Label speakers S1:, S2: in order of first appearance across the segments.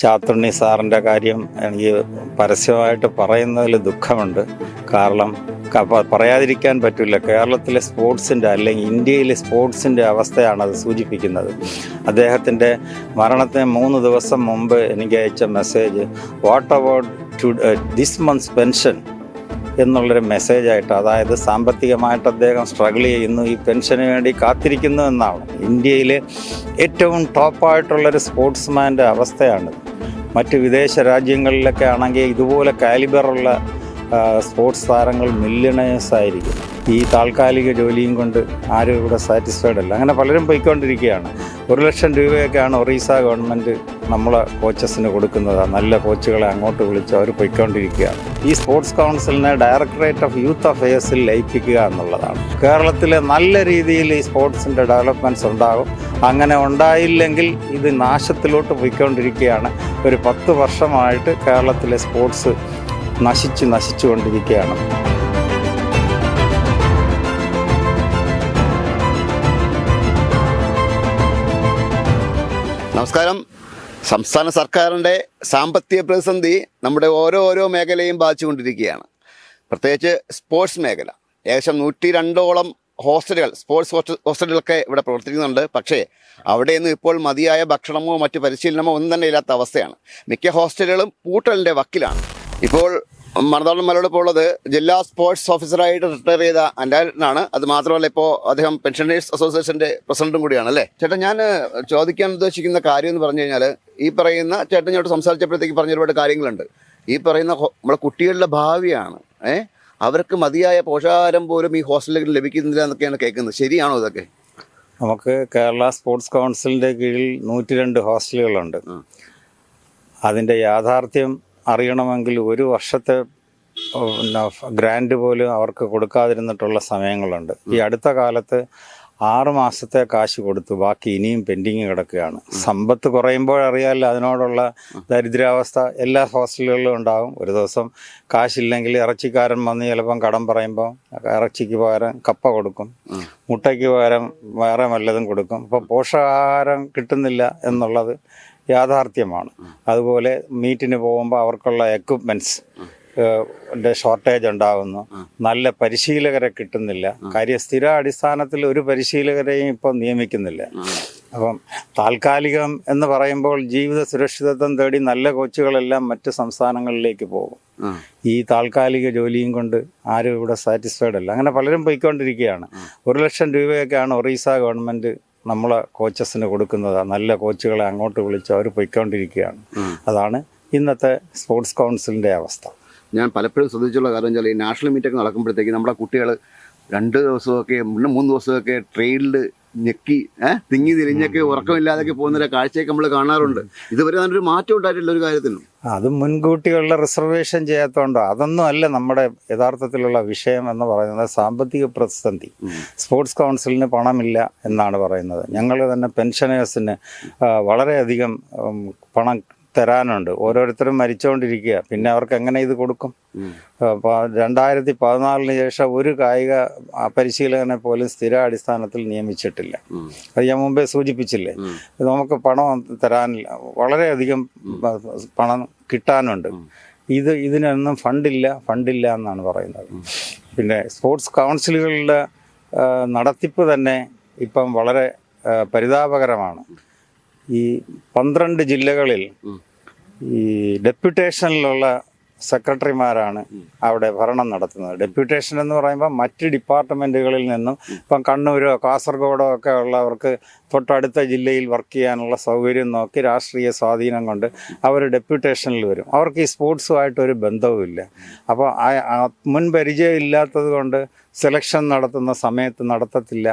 S1: ചാത്തുണ്ണി സാറിന്റെ കാര്യം എനിക്ക് പരസ്യമായിട്ട് പറയുന്നതിൽ ദുഃഖമുണ്ട്. കാരണം പറയാതിരിക്കാൻ പറ്റില്ല. കേരളത്തിലെ സ്പോർട്സിന്റെ അല്ലെങ്കിൽ ഇന്ത്യയിലെ സ്പോർട്സിന്റെ അവസ്ഥയാണ് അത് സൂചിപ്പിക്കുന്നത്. അദ്ദേഹത്തിന്റെ മരണത്തിന് മൂന്ന് ദിവസം മുമ്പ് എനിക്ക് അയച്ച message what about to this months pension എന്നുള്ളൊരു മെസ്സേജായിട്ട് അതായത് സാമ്പത്തികമായിട്ട് അദ്ദേഹം സ്ട്രഗിൾ ചെയ്യുന്നു ഈ പെൻഷന് വേണ്ടി കാത്തിരിക്കുന്നു എന്നാണ്. ഇന്ത്യയിലെ ഏറ്റവും ടോപ്പായിട്ടുള്ളൊരു സ്പോർട്സ്മാന്റെ അവസ്ഥയാണ് മറ്റ് വിദേശ രാജ്യങ്ങളിലൊക്കെ ആണെങ്കിൽ ഇതുപോലെ കാലിബറുള്ള സ്പോർട്സ് താരങ്ങൾ മില്യണേഴ്സ് ആയിരിക്കും. ഈ താൽക്കാലിക ജോലിയും കൊണ്ട് ആരും ഇവിടെ സാറ്റിസ്ഫൈഡ് അല്ല. അങ്ങനെ പലരും പോയിക്കൊണ്ടിരിക്കുകയാണ്. ഒരു ലക്ഷം രൂപയൊക്കെയാണ് ഒറീസ ഗവൺമെന്റ് നമ്മളെ കോച്ചസിന് കൊടുക്കുന്നത്. നല്ല കോച്ചുകളെ അങ്ങോട്ട് വിളിച്ച് അവർ പോയിക്കൊണ്ടിരിക്കുകയാണ് ഈ സ്പോർട്സ് കൗൺസിലിനെ ഡയറക്ടറേറ്റ് ഓഫ് യൂത്ത് അഫയേഴ്സിൽ ലയിപ്പിക്കുക എന്നുള്ളതാണ്. കേരളത്തിലെ നല്ല രീതിയിൽ ഈ സ്പോർട്സിന്റെ ഡെവലപ്മെന്റ്സ് ഉണ്ടാകും. അങ്ങനെ ഉണ്ടായില്ലെങ്കിൽ ഇത് നാശത്തിലോട്ട് പോയിക്കൊണ്ടിരിക്കുകയാണ്. ഒരു പത്ത് വർഷമായിട്ട് കേരളത്തിലെ സ്പോർട്സ് നശിച്ച് നശിച്ചു കൊണ്ടിരിക്കുകയാണ്.
S2: നമസ്കാരം. സംസ്ഥാന സർക്കാരിന്റെ സാമ്പത്തിക പ്രതിസന്ധി നമ്മുടെ ഓരോ ഓരോ മേഖലയും ബാധിച്ചുകൊണ്ടിരിക്കുകയാണ്. പ്രത്യേകിച്ച് സ്പോർട്സ് മേഖല. ഏകദേശം നൂറ്റി രണ്ടോളം ഹോസ്റ്റലുകൾ സ്പോർട്സ് ഹോസ്റ്റ ഹോസ്റ്റലുകളൊക്കെ ഇവിടെ പ്രവർത്തിക്കുന്നുണ്ട്. പക്ഷേ അവിടെ നിന്ന് ഇപ്പോൾ മതിയായ ഭക്ഷണമോ മറ്റു പരിശീലനമോ ഒന്നും തന്നെ ഇല്ലാത്ത അവസ്ഥയാണ്. മിക്ക ഹോസ്റ്റലുകളും പൂട്ടലിന്റെ വക്കിലാണ്. ഇപ്പോൾ മണതാളം മലയോട് ഉള്ളത് ജില്ലാ സ്പോർട്സ് ഓഫീസറായിട്ട് റിട്ടയർ ചെയ്ത അൻഡാനാണ് അത് മാത്രമല്ല ഇപ്പോൾ അദ്ദേഹം പെൻഷനേഴ്സ് അസോസിയേഷന്റെ പ്രസിഡന്റും കൂടിയാണ് അല്ലേ? ചേട്ടാ ഞാൻ ചോദിക്കാൻ ഉദ്ദേശിക്കുന്ന കാര്യം എന്ന് പറഞ്ഞു കഴിഞ്ഞാൽ ഈ പറയുന്ന ചേട്ടൻ ഞോട്ട് സംസാരിച്ചപ്പോഴത്തേക്ക് പറഞ്ഞ ഒരുപാട് കാര്യങ്ങളുണ്ട്. ഈ പറയുന്ന നമ്മളെ കുട്ടികളുടെ ഭാവിയാണ്. ഏ? അവർക്ക് മതിയായ പോഷകാഹാരം പോലും ഈ ഹോസ്റ്റലുകളിൽ ലഭിക്കുന്നില്ല എന്നൊക്കെയാണ് കേൾക്കുന്നത്. ശരിയാണോ ഇതൊക്കെ?
S1: നമുക്ക് കേരള സ്പോർട്സ് കൗൺസിലിന്റെ കീഴിൽ നൂറ്റി രണ്ട് ഹോസ്റ്റലുകളുണ്ട്. അതിന്റെ യാഥാർത്ഥ്യം അറിയണമെങ്കിൽ ഒരു വർഷത്തെ ഗ്രാൻഡ് പോലും അവർക്ക് കൊടുക്കാതിരുന്നിട്ടുള്ള സമയങ്ങളുണ്ട്. ഈ അടുത്ത കാലത്ത് ആറ് മാസത്തെ കാശ് കൊടുത്തു. ബാക്കി ഇനിയും പെൻഡിങ് കിടക്കുകയാണ്. സമ്പത്ത് കുറയുമ്പോഴറിയാമല്ലോ അതിനോടുള്ള ദരിദ്രാവസ്ഥ. എല്ലാ ഹോസ്റ്റലുകളിലും ഉണ്ടാകും. ഒരു ദിവസം കാശില്ലെങ്കിൽ ഇറച്ചിക്കാരൻ വന്ന് ചിലപ്പം കടം പറയുമ്പോൾ ഇറച്ചിക്ക് പകരം കപ്പ കൊടുക്കും. മുട്ടയ്ക്ക് പകരം വേറെ വല്ലതും കൊടുക്കും. അപ്പോൾ പോഷകാഹാരം കിട്ടുന്നില്ല എന്നുള്ളത് യാഥാർത്ഥ്യമാണ്. അതുപോലെ മീറ്റിന് പോകുമ്പോൾ അവർക്കുള്ള എക്വിപ്മെന്റ്സ് ഷോർട്ടേജ് ഉണ്ടാകുന്നു നല്ല പരിശീലകരെ കിട്ടുന്നില്ല. കാര്യം സ്ഥിര അടിസ്ഥാനത്തിൽ ഒരു പരിശീലകരെയും ഇപ്പം നിയമിക്കുന്നില്ല. അപ്പം താൽക്കാലികം എന്ന് പറയുമ്പോൾ ജീവിത സുരക്ഷിതത്വം തേടി നല്ല കോച്ചുകളെല്ലാം മറ്റ് സംസ്ഥാനങ്ങളിലേക്ക് പോകും. ഈ താൽക്കാലിക ജോലിയും കൊണ്ട് ആരും ഇവിടെ സാറ്റിസ്ഫൈഡ് അല്ല. അങ്ങനെ പലരും പോയിക്കൊണ്ടിരിക്കുകയാണ്. ഒരു ലക്ഷം രൂപയൊക്കെയാണ് ഒറീസ ഗവൺമെന്റ് നമ്മളെ കോച്ചസിന് കൊടുക്കുന്നത്. നല്ല കോച്ചുകളെ അങ്ങോട്ട് വിളിച്ച് അവർ പോയിക്കൊണ്ടിരിക്കുകയാണ്. അതാണ് ഇന്നത്തെ സ്പോർട്സ് കൗൺസിലിന്റെ അവസ്ഥ.
S2: ഞാൻ പലപ്പോഴും ശ്രദ്ധിച്ചുള്ള കാര്യം വെച്ചാൽ ഈ നാഷണൽ മീറ്റൊക്കെ നടക്കുമ്പോഴത്തേക്ക് നമ്മുടെ കുട്ടികൾ രണ്ട് ദിവസമൊക്കെ മുന്നേ മൂന്ന് ദിവസമൊക്കെ ട്രെയിനിൽ ഞെക്കി ഏഹ് തിങ്ങി തിരിഞ്ഞൊക്കെ ഉറക്കമില്ലാതൊക്കെ പോകുന്ന കാഴ്ചയൊക്കെ നമ്മൾ കാണാറുണ്ട്. ഇതുവരെ നല്ലൊരു മാറ്റം ഉണ്ടായിട്ടുള്ള ഒരു കാര്യത്തിനും.
S1: അത് മുൻകൂട്ടിയുള്ള റിസർവേഷൻ ചെയ്യാത്തതുകൊണ്ടോ അതൊന്നും അല്ല നമ്മുടെ യഥാർത്ഥത്തിലുള്ള വിഷയം എന്ന് പറയുന്നത് സാമ്പത്തിക പ്രതിസന്ധി. സ്പോർട്സ് കൗൺസിലിന് പണമില്ല എന്നാണ് പറയുന്നത്. ഞങ്ങൾ തന്നെ പെൻഷനേഴ്സിന് വളരെയധികം പണം തരാനുണ്ട്. ഓരോരുത്തരും മരിച്ചുകൊണ്ടിരിക്കുക പിന്നെ അവർക്ക് എങ്ങനെ ഇത് കൊടുക്കും? അപ്പോൾ രണ്ടായിരത്തി പതിനാലിന് ശേഷം ഒരു കായിക പരിശീലകനെ പോലും സ്ഥിര അടിസ്ഥാനത്തിൽ നിയമിച്ചിട്ടില്ല അത് ഞാൻ മുമ്പേ സൂചിപ്പിച്ചില്ലേ? നമുക്ക് പണം തരാനില്ല. വളരെയധികം പണം കിട്ടാനുണ്ട്. ഇത് ഇതിനൊന്നും ഫണ്ടില്ല. ഫണ്ടില്ല എന്നാണ് പറയുന്നത്. പിന്നെ സ്പോർട്സ് കൗൺസിലുകളുടെ നടത്തിപ്പ് തന്നെ ഇപ്പം വളരെ പരിതാപകരമാണ്. ഈ പന്ത്രണ്ട് ജില്ലകളിൽ ഈ ഡെപ്യൂട്ടേഷനിലുള്ള സെക്രട്ടറിമാരാണ് അവിടെ ഭരണം നടത്തുന്നത്. ഡെപ്യൂട്ടേഷൻ എന്ന് പറയുമ്പോൾ മറ്റ് ഡിപ്പാർട്ട്മെന്റുകളിൽ നിന്നും ഇപ്പം കണ്ണൂരോ കാസർഗോഡോ ഒക്കെ ഉള്ളവർക്ക് തൊട്ടടുത്ത ജില്ലയിൽ വർക്ക് ചെയ്യാനുള്ള സൗകര്യം നോക്കി രാഷ്ട്രീയ സ്വാധീനം കൊണ്ട് അവർ ഡെപ്യൂട്ടേഷനിൽ വരും. അവർക്ക് ഈ സ്പോർട്സുമായിട്ടൊരു ബന്ധവുമില്ല. അപ്പോൾ മുൻ പരിചയം ഇല്ലാത്തത് കൊണ്ട് സെലക്ഷൻ നടത്തുന്ന സമയത്ത് നടത്തത്തില്ല.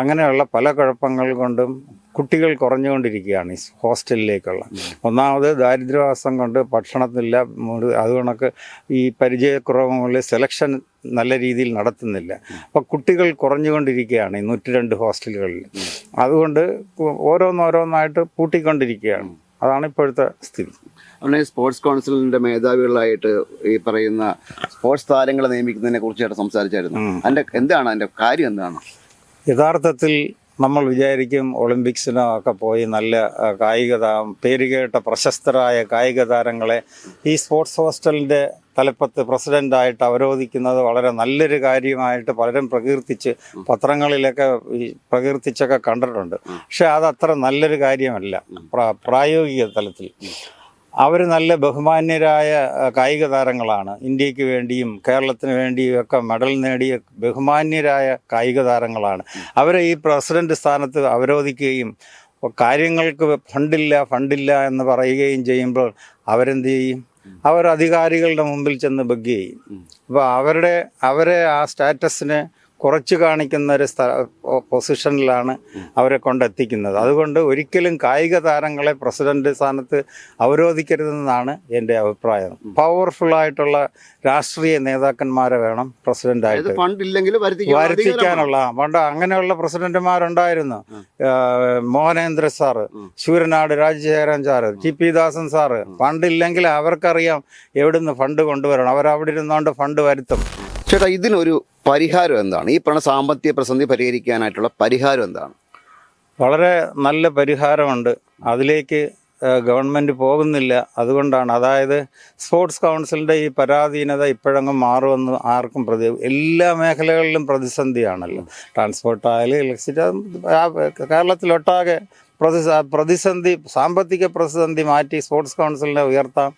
S1: അങ്ങനെയുള്ള പല കുഴപ്പങ്ങൾ കൊണ്ടും കുട്ടികൾ കുറഞ്ഞുകൊണ്ടിരിക്കുകയാണ് ഈ ഹോസ്റ്റലിലേക്കുള്ള. ഒന്നാമത് ദാരിദ്ര്യവാസം കൊണ്ട് ഭക്ഷണത്തില്ല അത് കണക്ക് ഈ പരിചയക്കുറവ് മൂലം സെലക്ഷൻ നല്ല രീതിയിൽ നടത്തുന്നില്ല. അപ്പോൾ കുട്ടികൾ കുറഞ്ഞുകൊണ്ടിരിക്കുകയാണ് ഈ നൂറ്റി രണ്ട് ഹോസ്റ്റലുകളിൽ. അതുകൊണ്ട് ഓരോന്നോരോന്നായിട്ട് പൂട്ടിക്കൊണ്ടിരിക്കുകയാണ്. അതാണ് ഇപ്പോഴത്തെ സ്ഥിതി.
S2: അവിടെ സ്പോർട്സ് കൗൺസിലിന്റെ മേധാവികളായിട്ട് ഈ പറയുന്ന സ്പോർട്സ് താരങ്ങളെ നിയമിക്കുന്നതിനെ കുറിച്ചായിട്ട് സംസാരിച്ചായിരുന്നു. അതിന്റെ എന്താണ് അതിന്റെ കാര്യം എന്താണ്?
S1: യഥാർത്ഥത്തിൽ നമ്മൾ വിചാരിക്കും ഒളിമ്പിക്സിനോ ഒക്കെ പോയി നല്ല കായിക പേരുകേട്ട പ്രശസ്തരായ കായിക താരങ്ങളെ ഈ സ്പോർട്സ് ഹോസ്റ്റലിന്റെ തലപ്പത്ത് പ്രസിഡന്റായിട്ട് അവരോധിക്കുന്നത് വളരെ നല്ലൊരു കാര്യമായിട്ട് പലരും പ്രകീർത്തിച്ച് പത്രങ്ങളിലൊക്കെ പ്രകീർത്തിച്ചൊക്കെ കണ്ടിട്ടുണ്ട്. പക്ഷെ അത് അത്ര നല്ലൊരു കാര്യമല്ല. പ്രായോഗിക തലത്തിൽ. അവർ നല്ല ബഹുമാന്യരായ കായിക താരങ്ങളാണ്. ഇന്ത്യയ്ക്ക് വേണ്ടിയും കേരളത്തിന് വേണ്ടിയും ഒക്കെ മെഡൽ നേടിയ ബഹുമാന്യരായ കായിക താരങ്ങളാണ്. അവരെ ഈ പ്രസിഡന്റ് സ്ഥാനത്ത് അവരോധിക്കുകയും കാര്യങ്ങൾക്ക് ഫണ്ടില്ല ഫണ്ടില്ല എന്ന് പറയുകയും ചെയ്യുമ്പോൾ അവരെന്ത് ചെയ്യും? അവർ അധികാരികളുടെ മുമ്പിൽ ചെന്ന് ബഗ് ചെയ്യും. അപ്പോൾ അവരുടെ അവരെ ആ സ്റ്റാറ്റസിനെ കുറച്ച് കാണിക്കുന്ന ഒരു സ്ഥല പൊസിഷനിലാണ് അവരെ കൊണ്ടെത്തിക്കുന്നത്. അതുകൊണ്ട് ഒരിക്കലും കായിക താരങ്ങളെ പ്രസിഡന്റ് സ്ഥാനത്ത് അവരോധിക്കരുതെന്നാണ് എന്റെ അഭിപ്രായം. പവർഫുൾ ആയിട്ടുള്ള രാഷ്ട്രീയ നേതാക്കന്മാരെ വേണം പ്രസിഡന്റായിട്ട് വരുത്തിക്കാനുള്ള പണ്ട് അങ്ങനെയുള്ള പ്രസിഡന്റുമാരുണ്ടായിരുന്നു. Mohanendra sir Sooranad Rajasekharan sir T P Dasan sir. ഫണ്ടില്ലെങ്കിൽ അവർക്കറിയാം എവിടുന്ന് ഫണ്ട് കൊണ്ടുവരണം. അവർ അവിടെ ഇരുന്നുകൊണ്ട് ഫണ്ട് വരുത്തും.
S2: ചേട്ടാ ഇതിനൊരു പരിഹാരം എന്താണ്? ഈ പറഞ്ഞ സാമ്പത്തിക പ്രസന്ധി പരിഹരിക്കാനായിട്ടുള്ള പരിഹാരം എന്താണ്?
S1: വളരെ നല്ല പരിഹാരമുണ്ട്. അതിലേക്ക് ഗവൺമെന്റ് പോകുന്നില്ല. അതുകൊണ്ടാണ്. അതായത് സ്പോർട്സ് കൗൺസിലിന്റെ ഈ പരാധീനത ഇപ്പോഴങ്ങ് മാറുമെന്ന് ആർക്കും പ്രതി എല്ലാ മേഖലകളിലും പ്രതിസന്ധിയാണല്ലോ. ട്രാൻസ്പോർട്ടായാലും ഇലക്ട്രിസിറ്റി കേരളത്തിലൊട്ടാകെ പ്രതിസ പ്രതിസന്ധി സാമ്പത്തിക പ്രതിസന്ധി മാറ്റി സ്പോർട്സ് കൗൺസിലിനെ ഉയർത്താം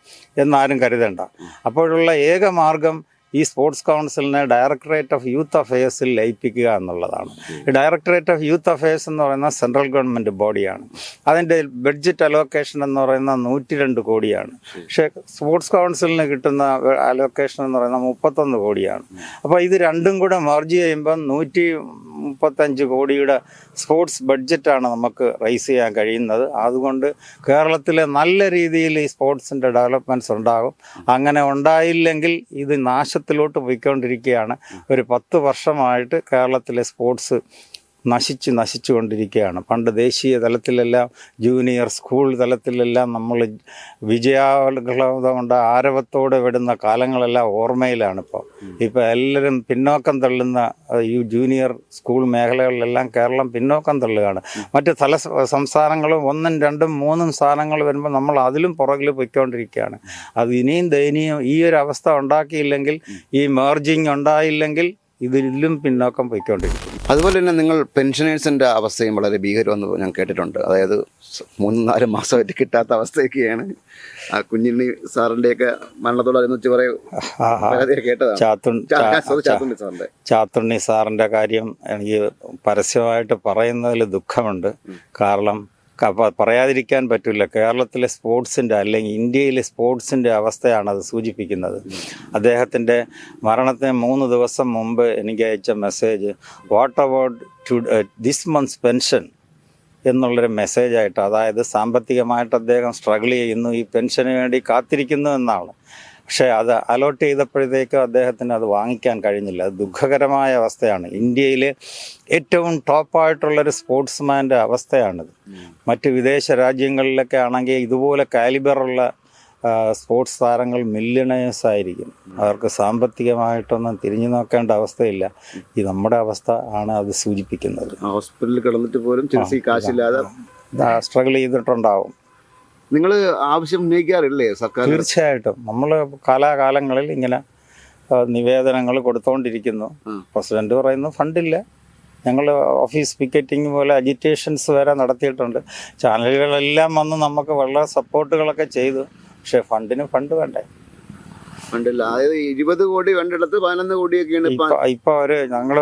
S1: എന്നാരും കരുതണ്ട. അപ്പോഴുള്ള ഏക മാർഗം ഈ സ്പോർട്സ് കൗൺസിലിനെ ഡയറക്ടറേറ്റ് ഓഫ് യൂത്ത് അഫയേഴ്സിൽ ലയിപ്പിക്കുക എന്നുള്ളതാണ്. ഈ ഡയറക്ടറേറ്റ് ഓഫ് യൂത്ത് അഫയേഴ്സ് എന്ന് പറയുന്ന സെൻട്രൽ ഗവൺമെന്റ് ബോഡിയാണ്. അതിന്റെ ബഡ്ജറ്റ് അലോക്കേഷൻ എന്ന് പറയുന്ന നൂറ്റി രണ്ട് കോടിയാണ് പക്ഷേ സ്പോർട്സ് കൗൺസിലിന് കിട്ടുന്ന അലോക്കേഷൻ എന്ന് പറയുന്നത് മുപ്പത്തൊന്ന് കോടിയാണ്. അപ്പോൾ ഇത് രണ്ടും കൂടെ മെർജ് ചെയ്യുമ്പം നൂറ്റി മുപ്പത്തഞ്ച് കോടിയുടെ സ്പോർട്സ് ബഡ്ജറ്റാണ് നമുക്ക് റൈസ് ചെയ്യാൻ കഴിയുന്നത്. അതുകൊണ്ട് കേരളത്തിലെ നല്ല രീതിയിൽ ഈ സ്പോർട്സിന്റെ ഡെവലപ്മെന്റ്സ് ഉണ്ടാകും. അങ്ങനെ ഉണ്ടായില്ലെങ്കിൽ ഇത് നാശത്തിലോട്ട് പോയിക്കൊണ്ടിരിക്കുകയാണ്. ഒരു പത്ത് വർഷമായിട്ട് കേരളത്തിലെ സ്പോർട്സ് നശിച്ച് നശിച്ചു കൊണ്ടിരിക്കുകയാണ് പണ്ട് ദേശീയ തലത്തിലെല്ലാം ജൂനിയർ സ്കൂൾ തലത്തിലെല്ലാം നമ്മൾ വിജയാഹ്ലാദം കൊണ്ട് ആരവത്തോടെ വിടുന്ന കാലങ്ങളെല്ലാം ഓർമ്മയിലാണ് ഇപ്പോൾ ഇപ്പോൾ എല്ലാവരും പിന്നോക്കം തള്ളുന്ന ഈ ജൂനിയർ സ്കൂൾ മേഖലകളിലെല്ലാം കേരളം പിന്നോക്കം തള്ളുകയാണ്. മറ്റ് തല സംസ്ഥാനങ്ങളും ഒന്നും രണ്ടും മൂന്നും സ്ഥാനങ്ങൾ വരുമ്പോൾ നമ്മൾ അതിലും പുറകിൽ പോയിക്കൊണ്ടിരിക്കുകയാണ്. അത് ഇനിയും ദയനീയം ഈ ഒരു അവസ്ഥ ഉണ്ടാക്കിയില്ലെങ്കിൽ ഈ മേർജിങ് ഉണ്ടായില്ലെങ്കിൽ ഇതിലും പിന്നോക്കം പോയിക്കൊണ്ടിരിക്കും
S2: അതുപോലെ തന്നെ നിങ്ങൾ പെൻഷനേഴ്സിന്റെ അവസ്ഥയും വളരെ ഭീകരമെന്ന് ഞാൻ കേട്ടിട്ടുണ്ട്. അതായത് മൂന്ന് നാല് മാസമായിട്ട് കിട്ടാത്ത അവസ്ഥയൊക്കെയാണ് ആ കുഞ്ഞിണ്ണി സാറിന്റെയൊക്കെ മരണത്തോടനുബന്ധിച്ച് കുറെ കേട്ടതാണ്. ചാത്തുണ്ണി സാറിന്റെ.
S1: സാറിന്റെ കാര്യം എനിക്ക് പരസ്യമായിട്ട് പറയുന്നതിൽ ദുഃഖമുണ്ട്. കാരണം പറയാതിരിക്കാൻ പറ്റില്ല. കേരളത്തിലെ സ്പോർട്സിന്റെ അല്ലെങ്കിൽ ഇന്ത്യയിലെ സ്പോർട്സിന്റെ അവസ്ഥയാണ് അത് സൂചിപ്പിക്കുന്നത്. അദ്ദേഹത്തിന്റെ മരണത്തിന് മൂന്ന് ദിവസം മുമ്പ് എനിക്ക് അയച്ച message what about to this months pension എന്നുള്ളൊരു മെസ്സേജായിട്ട് അതായത് സാമ്പത്തികമായിട്ട് അദ്ദേഹം സ്ട്രഗിൾ ചെയ്യുന്നു ഈ പെൻഷന് വേണ്ടി കാത്തിരിക്കുന്നു എന്നാണ്. പക്ഷേ അത് അലോട്ട് ചെയ്തപ്പോഴത്തേക്കും അദ്ദേഹത്തിന് അത് വാങ്ങിക്കാൻ കഴിഞ്ഞില്ല അത് ദുഃഖകരമായ അവസ്ഥയാണ് ഇന്ത്യയിൽ ഏറ്റവും ടോപ്പായിട്ടുള്ളൊരു സ്പോർട്സ്മാന്റെ അവസ്ഥയാണിത് മറ്റ് വിദേശ രാജ്യങ്ങളിലൊക്കെ ആണെങ്കിൽ ഇതുപോലെ കാലിബറുള്ള സ്പോർട്സ് താരങ്ങൾ മില്യണേഴ്സ് ആയിരിക്കും അവർക്ക് സാമ്പത്തികമായിട്ടൊന്നും തിരിഞ്ഞു നോക്കേണ്ട അവസ്ഥയില്ല ഈ നമ്മുടെ അവസ്ഥ ആണ് അത് സൂചിപ്പിക്കുന്നത്
S2: ഹോസ്പിറ്റലിൽ കിടന്നിട്ട് പോലും ചികിത്സ കാശില്ലാതെ
S1: സ്ട്രഗിൾ ചെയ്തിട്ടുണ്ടാവും
S2: നിങ്ങൾ ആവശ്യം ഉന്നയിക്കാറില്ലേ സർക്കാർ
S1: തീർച്ചയായിട്ടും. നമ്മൾ കാലാകാലങ്ങളിൽ ഇങ്ങനെ നിവേദനങ്ങൾ കൊടുത്തുകൊണ്ടിരിക്കുന്നു പ്രസിഡന്റ് പറയുന്നു ഫണ്ടില്ല. ഞങ്ങൾ ഓഫീസ് പിക്കറ്റിംഗ് പോലെ അജിറ്റേഷൻസ് വരെ നടത്തിയിട്ടുണ്ട്. ചാനലുകളെല്ലാം വന്ന് നമുക്ക് വളരെ സപ്പോർട്ടുകളൊക്കെ ചെയ്തു. പക്ഷേ ഫണ്ടിന് ഫണ്ട് വേണ്ടേ?
S2: ഫണ്ടില്ല. അതായത് ഇരുപത് കോടി വേണ്ടിടത്ത് പതിനൊന്ന് കോടിയൊക്കെയാണ് ഇപ്പൊ
S1: ഇപ്പൊ ഇപ്പൊ ഒരു ഞങ്ങൾ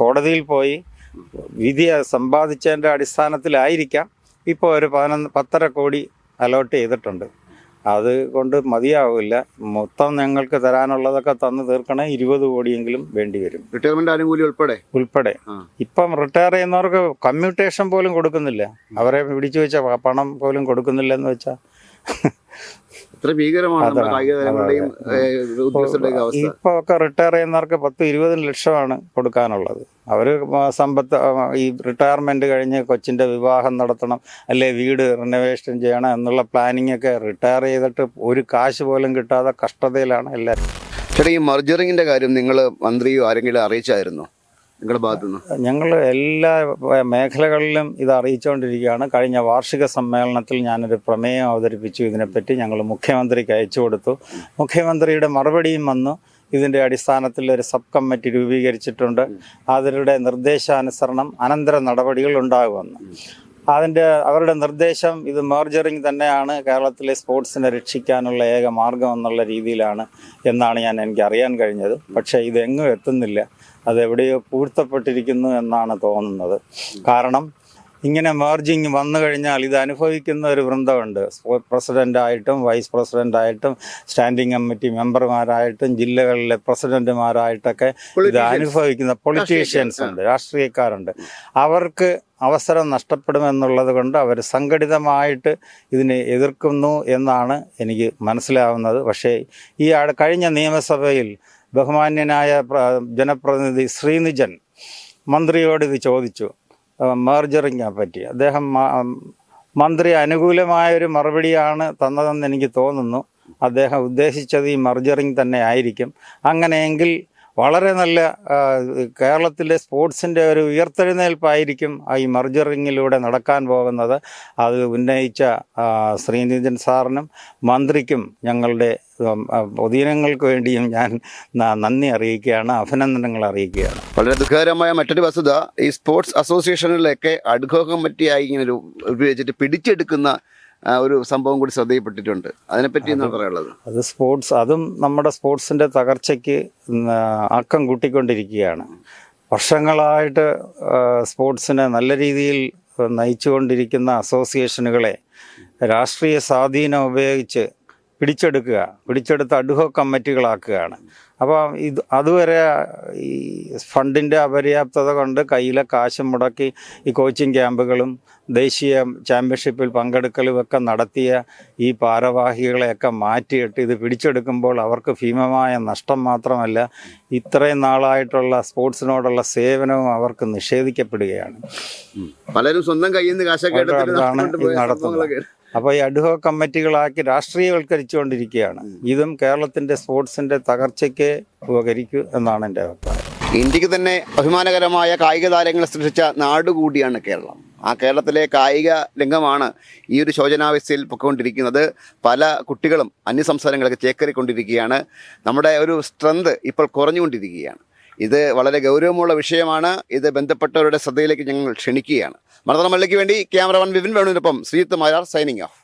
S1: കോടതിയിൽ പോയി വിധി സമ്പാദിച്ചതിന്റെ അടിസ്ഥാനത്തിലായിരിക്കാം. ഇപ്പോൾ ഒരു പതിനൊന്ന് പത്തര കോടി അലോട്ട് ചെയ്തിട്ടുണ്ട്. അതുകൊണ്ട് മതിയാവില്ല. മൊത്തം ഞങ്ങൾക്ക് തരാനുള്ളതൊക്കെ തന്നു തീർക്കണേ ഇരുപത് കോടിയെങ്കിലും വേണ്ടി വരും.
S2: റിട്ടയർമെന്റ് ആനുകൂല്യം ഉൾപ്പെടെ?
S1: ഉൾപ്പെടെ. ഇപ്പം റിട്ടയർ ചെയ്യുന്നവർക്ക് കമ്മ്യൂട്ടേഷൻ പോലും കൊടുക്കുന്നില്ല. അവരെ പിടിച്ചു വെച്ച പണം പോലും കൊടുക്കുന്നില്ല എന്ന് വെച്ചാൽ
S2: ഇത്ര ഭീകരമാണ്
S1: ഇപ്പൊ
S2: കായിക താരങ്ങളുടെയും അവസ്ഥ?
S1: ഒക്കെ റിട്ടയർ ചെയ്യുന്നവർക്ക് പത്ത് ഇരുപത് ലക്ഷമാണ് കൊടുക്കാനുള്ളത്. അവർ സമ്പത്ത് ഈ റിട്ടയർമെന്റ് കഴിഞ്ഞ് കൊച്ചിന്റെ വിവാഹം നടത്തണം അല്ലെ വീട് റിനോവേഷൻ ചെയ്യണം എന്നുള്ള പ്ലാനിങ് ഒക്കെ റിട്ടയർ ചെയ്തിട്ട് ഒരു കാശ് പോലും കിട്ടാതെ കഷ്ടതയിലാണ് എല്ലാവരും
S2: ചേട്ടാ ഈ മർജറിങ്ങിന്റെ കാര്യം നിങ്ങൾ മന്ത്രിയോ ആരെങ്കിലും അറിയിച്ചായിരുന്നോ? നിങ്ങളുടെ ഭാഗത്തു നിന്ന്
S1: ഞങ്ങൾ എല്ലാ മേഖലകളിലും ഇത് അറിയിച്ചുകൊണ്ടിരിക്കുകയാണ്. കഴിഞ്ഞ വാർഷിക സമ്മേളനത്തിൽ ഞാനൊരു പ്രമേയം അവതരിപ്പിച്ചു. ഇതിനെപ്പറ്റി ഞങ്ങൾ മുഖ്യമന്ത്രിക്ക് അയച്ചു കൊടുത്തു. മുഖ്യമന്ത്രിയുടെ മറുപടിയും വന്നു. ഇതിന്റെ അടിസ്ഥാനത്തിൽ ഒരു സബ് കമ്മിറ്റി രൂപീകരിച്ചിട്ടുണ്ട്. അവരുടെ നിർദ്ദേശാനുസരണം അനന്തര നടപടികൾ ഉണ്ടാകുമെന്ന്. അതിന്റെ അവരുടെ നിർദ്ദേശം ഇത് മേർജറിങ് തന്നെയാണ്. കേരളത്തിലെ സ്പോർട്സിനെ രക്ഷിക്കാനുള്ള ഏക മാർഗം എന്നുള്ള രീതിയിലാണ് എന്നാണ് ഞാൻ എനിക്ക് അറിയാൻ കഴിഞ്ഞത്. പക്ഷേ ഇത് എങ്ങും എത്തുന്നില്ല. അത് എവിടെയോ പൂഴ്ത്തപ്പെട്ടിരിക്കുന്നു എന്നാണ് തോന്നുന്നത്. കാരണം ഇങ്ങനെ മെർജിങ് വന്നു കഴിഞ്ഞാൽ ഇത് അനുഭവിക്കുന്ന ഒരു വൃന്ദമുണ്ട്. പ്രസിഡന്റായിട്ടും വൈസ് പ്രസിഡന്റായിട്ടും സ്റ്റാൻഡിംഗ് കമ്മിറ്റി മെമ്പർമാരായിട്ടും ജില്ലകളിലെ പ്രസിഡന്റുമാരായിട്ടൊക്കെ ഇത് അനുഭവിക്കുന്ന പൊളിറ്റീഷ്യൻസ് ഉണ്ട് രാഷ്ട്രീയക്കാരുണ്ട്. അവർക്ക് അവസരം നഷ്ടപ്പെടുമെന്നുള്ളത് കൊണ്ട് അവർ സംഘടിതമായിട്ട് ഇതിനെ എതിർക്കുന്നു എന്നാണ് എനിക്ക് മനസ്സിലാവുന്നത്. പക്ഷേ ഈ കഴിഞ്ഞ നിയമസഭയിൽ ബഹുമാന്യനായ പ്ര- ജനപ്രതിനിധി ശ്രീനിജൻ മന്ത്രിയോട് ഇത് ചോദിച്ചു. മേർജറിങ്ങിനെ പറ്റി. അദ്ദേഹം മന്ത്രി അനുകൂലമായ ഒരു മറുപടിയാണ് തന്നതെന്ന് എനിക്ക് തോന്നുന്നു. അദ്ദേഹം ഉദ്ദേശിച്ചത് ഈ മർജറിങ് തന്നെ ആയിരിക്കും. അങ്ങനെയെങ്കിൽ വളരെ നല്ല കേരളത്തിലെ സ്പോർട്സിന്റെ ഒരു ഉയർത്തെഴുന്നേൽപ്പായിരിക്കും ഈ മർജറിങ്ങിലൂടെ നടക്കാൻ പോകുന്നത്. അത് ഉന്നയിച്ച ശ്രീനിധൻ സാറിനും മന്ത്രിക്കും ഞങ്ങളുടെ പൊതുജനങ്ങൾക്ക് വേണ്ടിയും ഞാൻ നന്ദി അറിയിക്കുകയാണ് അഭിനന്ദനങ്ങൾ അറിയിക്കുകയാണ്.
S2: വളരെ ദുഃഖകരമായ മറ്റൊരു വസ്തുത ഈ സ്പോർട്സ് അസോസിയേഷനിലൊക്കെ അഡ്ഹോ കമ്മിറ്റിയായി ഇങ്ങനെ ഒരു ഉപയോഗിച്ചിട്ട് പിടിച്ചെടുക്കുന്ന ഒരു സംഭവം കൂടി ശ്രദ്ധയിൽപ്പെട്ടിട്ടുണ്ട്. അതിനെപ്പറ്റി എന്താ പറയാനുള്ളത്?
S1: അത് സ്പോർട്സ് അതും നമ്മുടെ സ്പോർട്സിന്റെ തകർച്ചയ്ക്ക് അക്കം കൂട്ടിക്കൊണ്ടിരിക്കുകയാണ്. വർഷങ്ങളായിട്ട് സ്പോർട്സിനെ നല്ല രീതിയിൽ നയിച്ചുകൊണ്ടിരിക്കുന്ന അസോസിയേഷനുകളെ രാഷ്ട്രീയ സ്വാധീനം ഉപയോഗിച്ച് പിടിച്ചെടുക്കുക പിടിച്ചെടുത്ത് അഡ്ഹോ കമ്മിറ്റികളാക്കുകയാണ്. അപ്പോൾ ഇത് അതുവരെ ഈ ഫണ്ടിന്റെ അപര്യാപ്തത കൊണ്ട് കയ്യിലെ കാശ് മുടക്കി ഈ കോച്ചിങ് ക്യാമ്പുകളും ദേശീയ ചാമ്പ്യൻഷിപ്പിൽ പങ്കെടുക്കലും ഒക്കെ നടത്തിയ ഈ ഭാരവാഹികളെയൊക്കെ മാറ്റിയിട്ട് ഇത് പിടിച്ചെടുക്കുമ്പോൾ അവർക്ക് ഭീമമായ നഷ്ടം മാത്രമല്ല ഇത്രയും നാളായിട്ടുള്ള സ്പോർട്സിനോടുള്ള സേവനവും അവർക്ക് നിഷേധിക്കപ്പെടുകയാണ്.
S2: പലരും സ്വന്തം കയ്യിൽ നിന്ന് കാശൊക്കെ
S1: നടത്തുന്നത്. അപ്പോൾ ഈ അഡ്ഹോ കമ്മിറ്റികളാക്കി രാഷ്ട്രീയവൽക്കരിച്ചുകൊണ്ടിരിക്കുകയാണ്. ഇതും കേരളത്തിന്റെ സ്പോർട്സിന്റെ തകർച്ചയ്ക്ക് ഉപകരിക്കൂ എന്നാണ് എന്റെ അഭിപ്രായം.
S2: ഇന്ത്യയ്ക്ക് തന്നെ അഭിമാനകരമായ കായിക താരങ്ങളെ സൃഷ്ടിച്ച നാടുകൂടിയാണ് കേരളം. ആ കേരളത്തിലെ കായിക രംഗമാണ് ഈ ഒരു ശോചനാവസ്ഥയിൽ പൊയ്ക്കൊണ്ടിരിക്കുന്നത് പല കുട്ടികളും അന്യസംസ്ഥാനങ്ങളൊക്കെ ചേക്കറിക്കൊണ്ടിരിക്കുകയാണ്. നമ്മുടെ ഒരു സ്ട്രെങ്ത് ഇപ്പോൾ കുറഞ്ഞുകൊണ്ടിരിക്കുകയാണ്. ഇത് വളരെ ഗൗരവമുള്ള വിഷയമാണ്. ഇത് ബന്ധപ്പെട്ടവരുടെ ശ്രദ്ധയിലേക്ക് ഞങ്ങൾ ക്ഷണിക്കുകയാണ്. മലയാളം മല്ലയ്ക്ക് വേണ്ടി ക്യാമറമാൻ വിപിൻ വേണുവിനൊപ്പം ശ്രീത്ത് മാരാർ സൈനിങ് ഓഫ്